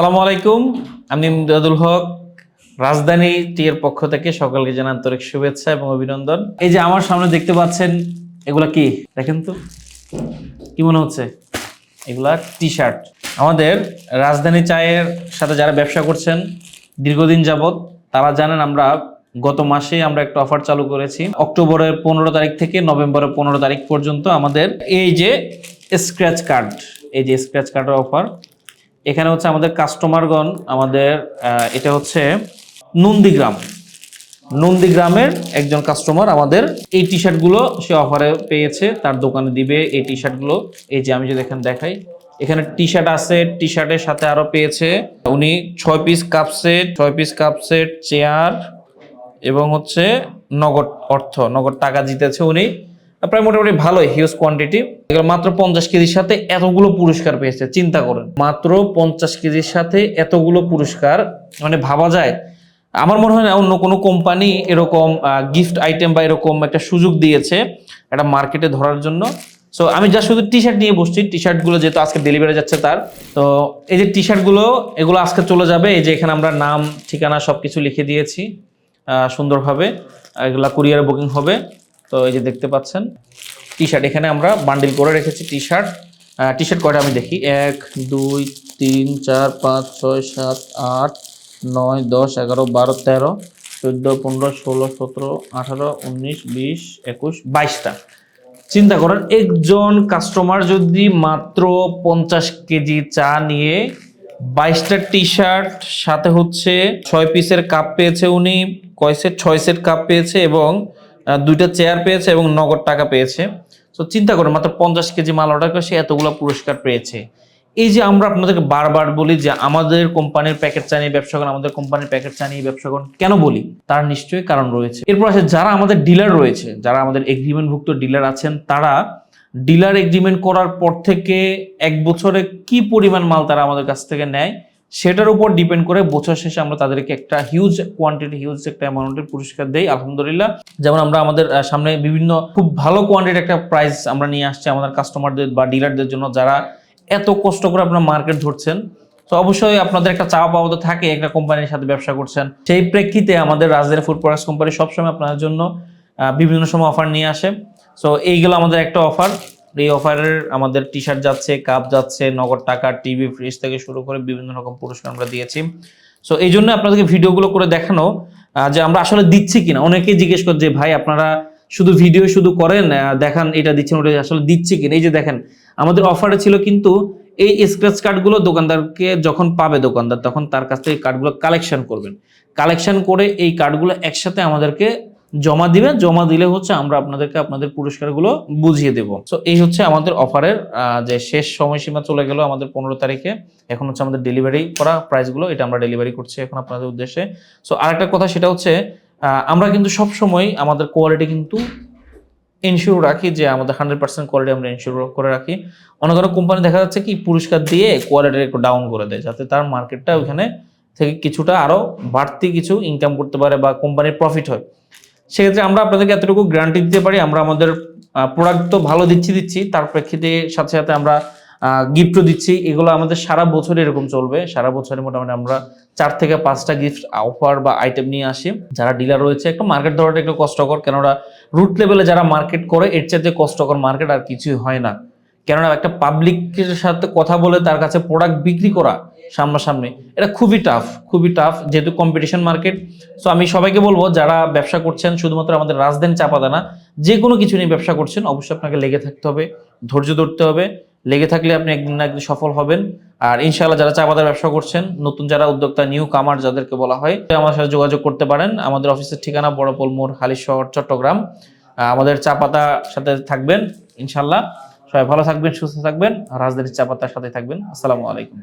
সালামু আলাইকুম। আমি ইমদাদুল হক, রাজধানী টি এর পক্ষ থেকে সকলকে জানান আন্তরিক শুভেচ্ছা এবং অভিনন্দন। এই যে আমার সামনে দেখতে পাচ্ছেন, এগুলা কি? দেখেন তো, কি মনে হচ্ছে? এগুলা টি শার্ট আমাদের রাজধানী চায়ের সাথে যারা ব্যবসা করছেন, দীর্ঘদিন যাবত তারা জানেন আমরা গত মাসে আমরা একটা অফার চালু করেছি। অক্টোবরের পনেরো তারিখ থেকে নভেম্বরের পনেরো তারিখ পর্যন্ত আমাদের এই যে স্ক্র্যাচ কার্ড এই যে স্ক্র্যাচ কার্ডের অফার এখানে হচ্ছে আমাদের কাস্টমারগণ আমাদের এটা হচ্ছে নন্দীগ্রাম। নন্দীগ্রামের একজন কাস্টমার আমাদের এই টি শার্টগুলো সে অফারে পেয়েছে, তার দোকানে দিবে এই টি শার্টগুলো এই যে আমি যদি এখানে দেখাই, এখানে টি শার্ট আছে টি শার্টের সাথে আরও পেয়েছে। উনি ছয় পিস কাপ সেট ছয় পিস কাপ সেট চেয়ার এবং হচ্ছে নগদ অর্থ, নগদ টাকা জিতেছে উনি। প্রায় মোটামুটি ভালোই হিউজ কোয়ান্টিটি এগুলো মাত্র পঞ্চাশ কেজির সাথে এতগুলো পুরস্কার পেয়েছে, চিন্তা করেন। মাত্র পঞ্চাশ কেজির সাথে এতগুলো পুরস্কার মানে ভাবা যায়। আমার মনে হয় না অন্য কোনো কোম্পানি এরকম গিফট আইটেম বা এরকম একটা সুযোগ দিয়েছে একটা মার্কেটে ধরার জন্য। সো আমি যা শুধু টি শার্ট নিয়ে বসছি। টি শার্টগুলো যেহেতু আজকে ডেলিভারি যাচ্ছে তার, তো এই যে টি শার্টগুলো এগুলো আজকে চলে যাবে। এই যে এখানে আমরা নাম, ঠিকানা সব কিছু লিখে দিয়েছি সুন্দরভাবে। এগুলা কুরিয়ার বুকিং হবে। তো এই যে দেখতে পাচ্ছেন টি শার্ট এখানে আমরা বান্ডিল করে রেখেছি টি শার্ট টি শার্ট কয়টা আমি দেখি? এক, দুই, তিন, চার, পাঁচ, ছয়, সাত, আট, নয়, দশ, এগারো, বারো, তেরো, চোদ্দ, পনেরো, ষোলো, সতেরো, আঠারো, উনিশ, বিশ, একুশ, বাইশটা। চিন্তা করেন, একজন কাস্টমার যদি মাত্র পঞ্চাশ কেজি চা নিয়ে বাইশটা টি শার্ট সাথে হচ্ছে ছয় পিসের কাপ পেয়েছে উনি, কয় সেট ছয় সেট কাপ পেয়েছে এবং দুইটা চেয়ার পেয়েছে এবং নগদ টাকা পেয়েছে। তো চিন্তা করেন, মাত্র পঞ্চাশ কেজি মাল অর্ডার করে সে এতগুলো পুরস্কার পেয়েছে। এই যে আমরা আপনাদেরকে বারবার বলি যে আমাদের কোম্পানির প্যাকেট চা নিয়ে ব্যবসা করেন, আমাদের কোম্পানির প্যাকেট চা নিয়ে ব্যবসা করেন, কেন বলি? তার নিশ্চয়ই কারণ রয়েছে। এরপর আছে, যারা আমাদের ডিলার রয়েছে, যারা আমাদের এগ্রিমেন্টভুক্ত ডিলার আছেন, তারা ডিলার এগ্রিমেন্ট করার পর থেকে এক বছরে কি পরিমাণ মাল তারা আমাদের কাছ থেকে নেয়? সেটার উপর ডিপেন্ড করে বছর শেষে আমরা তাদেরকে একটা হিউজ কোয়ান্টিটি হিউজ একটা অ্যামাউন্টের পুরস্কার দেই, আলহামদুলিল্লাহ। যেমন আমরা আমাদের সামনে বিভিন্ন খুব ভালো কোয়ান্টিটির একটা প্রাইস আমরা নিয়ে আসছি আমাদের কাস্টমারদের বা ডিলারদের জন্য যারা এত কষ্ট করে আপনার মার্কেট ধরছেন। তো অবশ্যই আপনাদের একটা চাওয়া পাওয়া তো থাকে, একটা কোম্পানির সাথে ব্যবসা করছেন। সেই প্রেক্ষিতে আমাদের রাজধানী ফুড প্রোডাক্টস কোম্পানি সবসময় আপনাদের জন্য বিভিন্ন সময় অফার নিয়ে আসে। সো এইগুলো আমাদের একটা অফার এই অফারের আমাদের টি শার্ট যাচ্ছে কাপ যাচ্ছে, নগদ টাকা টিভি ফ্রিজ থেকে শুরু করে বিভিন্ন রকম পুরস্কার আমরা দিয়েছি। সো এই জন্য আপনাদেরকে ভিডিওগুলো করে দেখানো যে আমরা আসলে দিচ্ছি কিনা। অনেকেই জিজ্ঞেস করে যে, ভাই, আপনারা শুধু ভিডিও শুধু করেন দেখান, এটা দিচ্ছেন, ওটা আসলে দিচ্ছি কিনা? এই যে দেখেন, আমাদের অফারে ছিল কিন্তু এই স্ক্র্যাচ কার্ডগুলো দোকানদারকে যখন পাবে দোকানদার, তখন তার কাছ থেকে কার্ডগুলো কালেকশন করবেন। কালেকশন করে এই কার্ডগুলো একসাথে আমাদেরকে জমা দিবেন, জমা দিলে হচ্ছে আমরা আপনাদেরকে আপনাদের পুরস্কারগুলো বুঝিয়ে দেব। তো এই হচ্ছে আমাদের অফারের যে শেষ সময়সীমা চলে গেল আমাদের পনেরো তারিখে। এখন হচ্ছে আমাদের ডেলিভারি করা প্রাইসগুলো এটা আমরা ডেলিভারি করছি এখন আপনাদের উদ্দেশ্যে। সো আরেকটা কথা সেটা হচ্ছে আমরা কিন্তু সব সময় আমাদের কোয়ালিটি কিন্তু ইনশিওর রাখি যে আমাদের হান্ড্রেড পার্সেন্ট কোয়ালিটি আমরা ইনশিওর করে রাখি। অনেক অনেক কোম্পানি দেখা যাচ্ছে কি পুরস্কার দিয়ে কোয়ালিটি একটু ডাউন করে দেয়, যাতে তার মার্কেটটা ওইখানে থেকে কিছুটা আরও বাড়তি কিছু ইনকাম করতে পারে বা কোম্পানির প্রফিট হয়। সেক্ষেত্রে আমরা আপনাদেরকে এতটুকু গ্যারান্টি দিতে পারি, আমরা আমাদের প্রোডাক্ট তো ভালো দিচ্ছি দিচ্ছি, তার প্রেক্ষিতে সাথে সাথে আমরা গিফটও দিচ্ছি। এগুলো আমাদের সারা বছর এরকম চলবে। সারা বছরে মোটামুটি আমরা চার থেকে পাঁচটা গিফট অফার বা আইটেম নিয়ে আসি। যারা ডিলার রয়েছে, একটা মার্কেট ধরাটা একটু কষ্টকর, কেননা রুট লেভেলে যারা মার্কেট করে, এর চাইতে কষ্টকর মার্কেট আর কিছুই হয় না। কেননা একটা পাবলিকের সাথে কথা বলে তার কাছে প্রোডাক্ট বিক্রি করা সামনাসামনি, এটা খুবই টাফ খুবই টাফ যেহেতু কম্পিটিশন মার্কেট সো আমি সবাইকে বলব, যারা ব্যবসা করছেন, শুধুমাত্র আমাদের রাজধানী চাপাতা না যে কোনো কিছু নিয়ে ব্যবসা করছেন, অবশ্যই আপনাকে লেগে থাকতে হবে, ধৈর্য ধরতে হবে। লেগে থাকলে আপনি একদিন না একদিন সফল হবেন। আর ইনশাআল্লাহ যারা চা ব্যবসা করছেন, নতুন যারা উদ্যোক্তা নিউ কামার যাদেরকে বলা হয় আমার সাথে যোগাযোগ করতে পারেন। আমাদের অফিসের ঠিকানা বড়পোল মোড় হালিশহর, চট্টগ্রাম। আমাদের চা পাতার সাথে থাকবেন, ইনশাআল্লাহ। সবাই ভালো থাকবেন সুস্থ থাকবেন রাজধানীর চাপাতার সাথে থাকবেন। আসসালামু আলাইকুম।